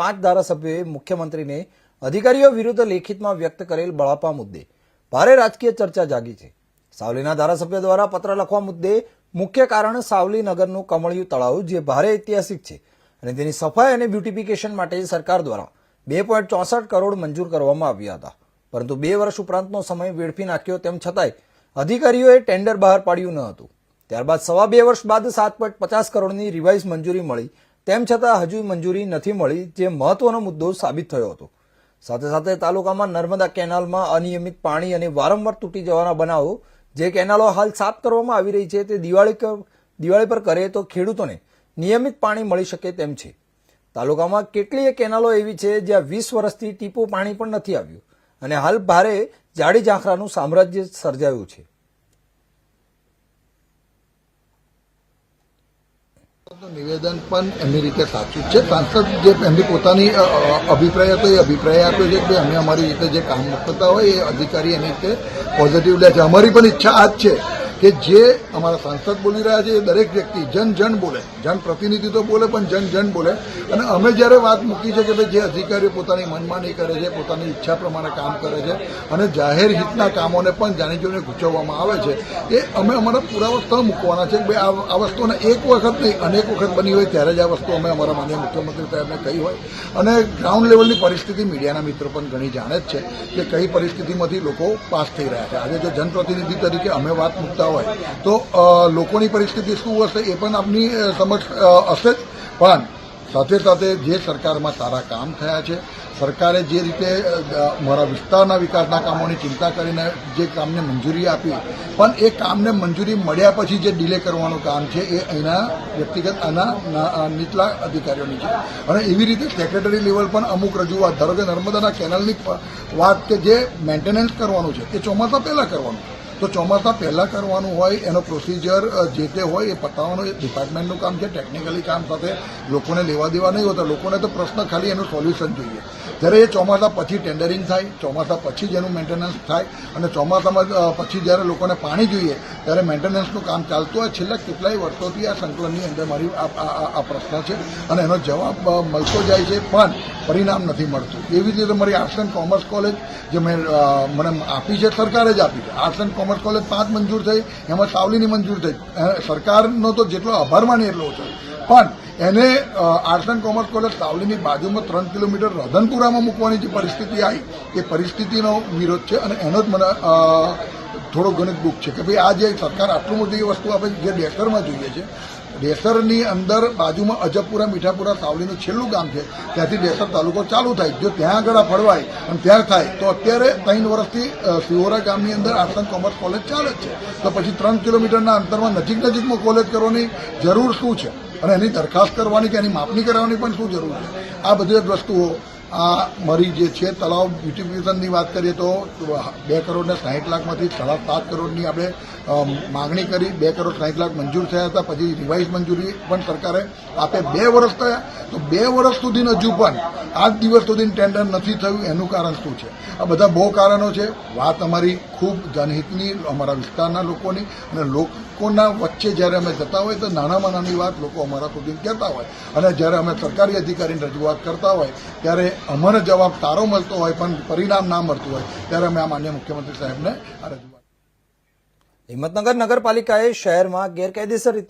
પાંચ ધારાસભ્યોએ મુખ્યમંત્રીને અધિકારીઓ વિરુદ્ધ લેખિતમાં વ્યક્ત કરેલ બળાપા મુદ્દે ભારે રાજકીય ચર્ચા જાગી છે. સાવલીના ધારાસભ્ય દ્વારા પત્ર લખવા મુદ્દે મુખ્ય કારણ સાવલી નગરનું કમળિયું તળાવ જે ભારે ઐતિહાસિક છે અને તેની સફાઈ અને બ્યુટિફિકેશન માટે સરકાર દ્વારા બે પોઈન્ટ ચોસઠ કરોડ મંજૂર કરવામાં આવ્યા હતા. પરંતુ બે વર્ષ ઉપરાંતનો સમય વેડફી નાખ્યો તેમ છતાંય અધિકારીઓએ ટેન્ડર બહાર પાડ્યું ન હતું. ત્યારબાદ સવા બે વર્ષ બાદ સાત પોઈન્ટ પચાસ કરોડની રિવાઇઝ મંજૂરી મળી તેમ છતાં હજુ મંજૂરી નથી મળી, જે મહત્વનો મુદ્દો સાબિત થયો હતો. સાથે સાથે તાલુકામાં નર્મદા કેનાલમાં અનિયમિત પાણી અને વારંવાર તૂટી જવાના બનાવો, જે કેનાલો હાલ સાફ કરવામાં આવી રહી છે, તે દિવાળી દિવાળી પર કરે તો ખેડૂતોને નિયમિત પાણી મળી શકે તેમ છે. તાલુકામાં કેટલીય કેનાલો એવી છે, જ્યાં વીસ વર્ષથી ટીપું પાણી પણ નથી આવ્યું. અને હાલ ભારે જાડી ઝાંખરાનું સામ્રાજ્ય સર્જાયું છે. નિવેદન પણ એમની રીતે સાચું છે. સાંસદ જે એમની પોતાની અભિપ્રાય હતો, એ અભિપ્રાય આપ્યો છે કે અમે અમારી રીતે જે કામ કરતા હોય એ અધિકારી એની રીતે પોઝિટિવ લે છે. અમારી પણ ઈચ્છા આ જ છે કે જે અમારા સાંસદ બોલી રહ્યા છે એ દરેક વ્યક્તિ જન જન બોલે, જન પ્રતિનિધિ તો બોલે પણ જન જન બોલે. અને અમે જ્યારે વાત મૂકી છે કે ભાઈ જે અધિકારીઓ પોતાની મનમાની કરે છે, પોતાની ઈચ્છા પ્રમાણે કામ કરે છે અને જાહેર હિતના કામોને પણ જાણી જોઈને ગૂંચવવામાં આવે છે, એ અમે અમારા પુરાવો સ્થળ મૂકવાના છે કે ભાઈ આ વસ્તુને એક વખત નહીં, અનેક વખત બની હોય ત્યારે જ આ વસ્તુ અમે અમારા માન્ય મુખ્યમંત્રી સાહેબને કહી હોય. અને ગ્રાઉન્ડ લેવલની પરિસ્થિતિ મીડિયાના મિત્રો પણ ઘણી જાણે જ છે કે કઈ પરિસ્થિતિમાંથી લોકો પાસ થઈ રહ્યા છે. આજે જો જનપ્રતિનિધિ તરીકે અમે વાત મૂકતા હોય. તો લોકોની પરિસ્થિતિ શું હશે એ પણ આપની સમક્ષ હશે જ. પણ સાથે સાથે જે સરકારમાં સારા કામ થયા છે, સરકારે જે રીતે મારા વિસ્તારના વિકાસના કામોની ચિંતા કરીને જે કામને મંજૂરી આપી, પણ એ કામને મંજૂરી મળ્યા પછી જે ડિલે કરવાનું કામ છે એ અહીંના વ્યક્તિગત, આના નીચલા અધિકારીઓની છે. અને એવી રીતે સેક્રેટરી લેવલ પણ અમુક રજૂઆત, ધારો કે નર્મદાના કેનાલની વાત કે જે મેન્ટેનન્સ કરવાનું છે, એ ચોમાસા પહેલાં કરવાનું છે. તો ચોમાસા પહેલાં કરવાનું હોય, એનો પ્રોસિજર જે તે હોય, એ પતાવવાનું, એ ડિપાર્ટમેન્ટનું કામ છે ટેકનિકલી કામ સાથે લોકોને લેવા દેવા નહીં હોતા. લોકોને તો પ્રશ્ન ખાલી એનું સોલ્યુશન જોઈએ. જ્યારે એ ચોમાસા પછી ટેન્ડરિંગ થાય, ચોમાસા પછી જ એનું મેન્ટેનન્સ થાય, અને ચોમાસામાં પછી જ્યારે લોકોને પાણી જોઈએ, ત્યારે મેન્ટેનન્સનું કામ ચાલતું હોય, છેલ્લા કેટલાય વર્ષોથી આ સંકલનની અંદર મારી આ પ્રશ્ન છે, અને એનો જવાબ મળતો જાય છે, પણ પરિણામ નથી મળતું. એવી રીતે મારી આર્ટ્સ એન્ડ કોમર્સ કોલેજ જે મેં મને આપી છે, સરકારે જ આપી છે. આર્ટ્સ એન્ડ કોમર્સ કોલેજ પાંચ મંજૂર થઈ, એમાં સાવલીની મંજૂર થઈ. સરકારનો તો જેટલો આભાર માની એટલો ઓછો. પણ એને આર્ટસ એન્ડ કોમર્સ કોલેજ સાવલીની બાજુમાં ત્રણ કિલોમીટર રધનપુરામાં મૂકવાની જે પરિસ્થિતિ આવી, એ પરિસ્થિતિનો વિરોધ છે અને એનો જ મને થોડો ગણિત દુઃખ છે કે ભાઈ આ જે સરકાર આટલું મોટી વસ્તુ આપે જે ડેસરમાં જોઈએ છે ડેસરની અંદર બાજુમાં અજબપુરા, મીઠાપુરા, સાવલીનું છેલ્લું ગામ છે. ત્યાંથી ડેસર તાલુકો ચાલુ થાય. જો ત્યાં આગળ ફળવાય અને ત્યાં થાય, તો અત્યારે ત્રણ વર્ષથી સિહોરા ગામની અંદર આર્ટસ એન્ડ કોમર્સ કોલેજ ચાલે છે. તો પછી ત્રણ કિલોમીટરના અંતરમાં નજીક નજીકમાં કોલેજ કરવાની જરૂર શું છે? અને એની દરખાસ્ત કરવાની કે એની માપણી કરાવવાની પણ શું જરૂર છે? આ બધી વસ્તુઓ આ મરી જે છે, તળાવ બ્યુટિફિકેશનની વાત કરીએ તો, બે કરોડ ને સાહીઠ લાખમાંથી સાડા સાત કરોડની આપણે માગણી કરી, બે કરોડ સાહીઠ લાખ મંજૂર થયા હતા, પછી રિવાઇઝ મંજૂરી પણ સરકારે આપે બે વર્ષ થયા, તો બે વર્ષ સુધી હજુ પણ, આજ દિવસ સુધી ટેન્ડર નથી થયું, એનું કારણ શું છે? આ બધા બહુ કારણો છે. વાત અમારી ખૂબ જનહિતની, અમારા વિસ્તારના લોકોની અને લોકોના વચ્ચે જ્યારે અમે જતા હોય તો નાનામાં નાની વાત લોકો અમારા સુધી કહેતા હોય. અને જ્યારે અમે સરકારી અધિકારીની રજૂઆત કરતા હોય, ત્યારે અમારો જવાબ સારો મળતો હોય પણ પરિણામ ના મળતું હોય, ત્યારે અમે આ માન્ય મુખ્યમંત્રી સાહેબને આ રજૂઆત હિંમતનગર નગરપાલિકાએ શહેરમાં ગેરકાયદેસર રીતે